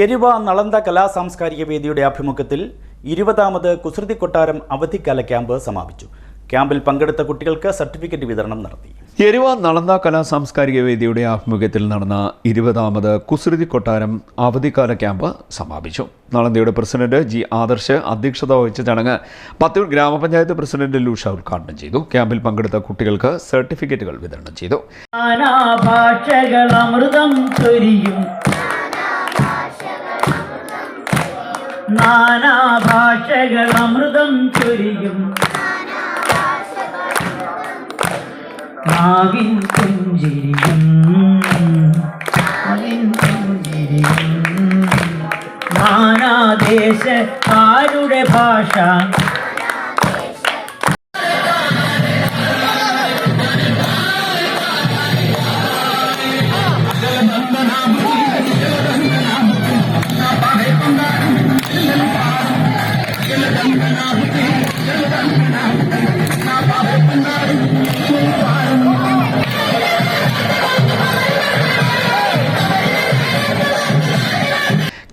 എരുവ നളന്ത കലാ സാംസ്കാരിക വേദിയുടെ ആഭിമുഖ്യത്തിൽ ഇരുപതാമത് കുസൃതി കൊട്ടാരം അവധിക്കാല ക്യാമ്പ് സമാപിച്ചു. ക്യാമ്പിൽ പങ്കെടുത്ത കുട്ടികൾക്ക് സർട്ടിഫിക്കറ്റ് വിതരണം നടത്തി. എരുവ നളന്ത കലാ സാംസ്കാരിക വേദിയുടെ ആഭിമുഖ്യത്തിൽ നടന്ന ഇരുപതാമത് കുസൃതി കൊട്ടാരം അവധിക്കാല ക്യാമ്പ് സമാപിച്ചു. നളന്തയുടെ പ്രസിഡന്റ് ജി ആദർശ് അധ്യക്ഷത വഹിച്ച ചടങ്ങ് പത്തൂർ ഗ്രാമപഞ്ചായത്ത് പ്രസിഡന്റ് ലൂഷ ഉദ്ഘാടനം ചെയ്തു. ക്യാമ്പിൽ പങ്കെടുത്ത കുട്ടികൾക്ക് സർട്ടിഫിക്കറ്റുകൾ വിതരണം ചെയ്തു. നാനാഭാഷകൾ അമൃതം ചൊരിയും. നാവിൻ പുഞ്ചിരിയും. നാവിൻ പുഞ്ചിരിയും. നാനാദേശ ആരുടെ ഭാഷ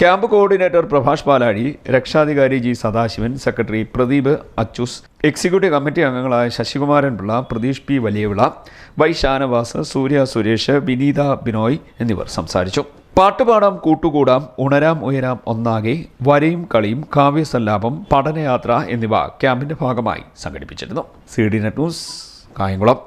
ക്യാമ്പ് കോർഡിനേറ്റർ പ്രഭാഷ് പാലാഴി രക്ഷാധികാരി G Sadasivan secretary Pradeep Achus executive committee അംഗങ്ങളായ ശശികുമാരൻ പിള്ള പ്രതീഷ് പി വലിയവിള വൈ ഷാനവാസ് സൂര്യ സുരേഷ് വിനീത ബിനോയ് എന്നിവർ സംസാരിച്ചു. പാട്ടുപാടാം കൂട്ടുകൂടാം ഉണരാം ഉയരാം ഒന്നാകെ വരയും കളിയും കാവ്യസല്ലാപം പഠനയാത്ര എന്നിവ ക്യാമ്പിന്റെ ഭാഗമായി സംഘടിപ്പിച്ചിരുന്നു. C D net news Kayamkulam.